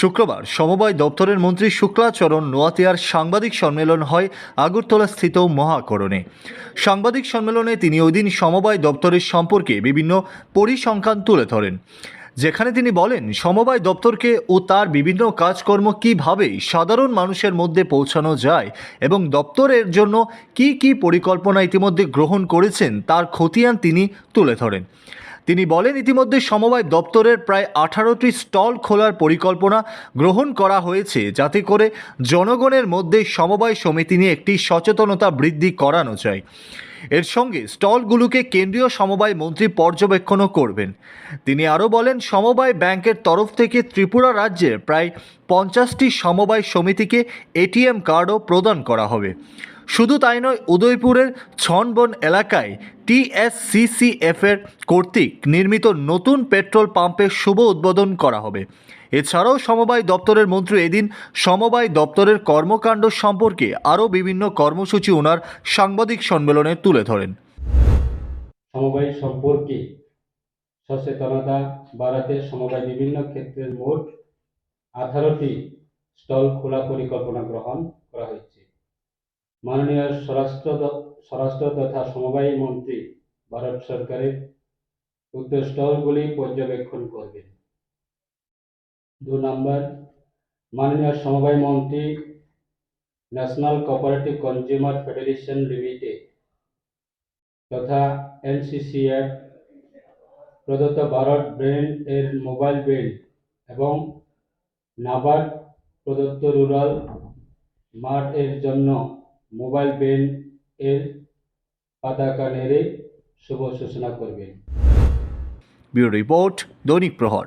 শুক্রবার সমবায় দপ্তরের মন্ত্রী শুক্লাচরণ নোয়াতিয়ার সাংবাদিক সম্মেলন হয় আগরতলাস্থিত মহাকরণে। সাংবাদিক সম্মেলনে তিনি ওই দিন সমবায় দপ্তরের সম্পর্কে বিভিন্ন পরিসংখ্যান তুলে ধরেন। যেখানে তিনি বলেন, সমবায় দপ্তরকে ও তার বিভিন্ন কাজকর্ম কীভাবে সাধারণ মানুষের মধ্যে পৌঁছানো যায় এবং দপ্তরের জন্য কি কি পরিকল্পনা ইতিমধ্যে গ্রহণ করেছেন, তার খতিয়ান তিনি তুলে ধরেন। তিনি বলেন, ইতিমধ্যে সমবায় দপ্তরের প্রায় আঠারোটি স্টল খোলার পরিকল্পনা গ্রহণ করা হয়েছে, যাতে করে জনগণের মধ্যে সমবায় সমিতি নিয়ে একটি সচেতনতা বৃদ্ধি করানো যায়। এর সঙ্গে স্টলগুলোকে কেন্দ্রীয় সমবায় মন্ত্রী পর্যবেক্ষণও করবেন। তিনি আরও বলেন, সমবায় ব্যাংকের তরফ থেকে ত্রিপুরা রাজ্যের প্রায় পঞ্চাশটি সমবায় সমিতিকে এটিএম কার্ডও প্রদান করা হবে। শুধু তাই নয়, উদয়পুরের ছনবন এলাকায় টিএসসিসিএফ এর কর্তৃক নির্মিত নতুন পেট্রোল পাম্পের শুভ উদ্বোধন করা হবে। এছাড়াও সমবায় দপ্তরের মন্ত্রী এদিন সমবায় দপ্তরের কর্মকাণ্ড সম্পর্কে আরও বিভিন্ন কর্মসূচি ওনার সাংবাদিক সম্মেলনে তুলে ধরেন। সমবায় সম্পর্কে সচেতনতা বাড়াতে সমবায় বিভিন্ন ক্ষেত্রের মোট আঠারোটি স্টল খোলা পরিকল্পনা গ্রহণ মাননীয় স্বরাষ্ট্র স্বরাষ্ট্র তথা সমবায় মন্ত্রী ভারত সরকারের উক্ত স্টলগুলি পর্যবেক্ষণ করবেন। দু নম্বর, মাননীয় সমবায় মন্ত্রী national cooperative consumer federation limited তথা এনসিসিএফ প্রদত্ত ভারত ব্র্যান্ড এর মোবাইল বিল এবং নাবার্ড প্রদত্ত রুরাল মার্ট এর জন্য মোবাইল বিল এর পাতাকা নেড়ে শুভ সূচনা করবেন। ব্যুরো রিপোর্ট দৈনিক প্রহর।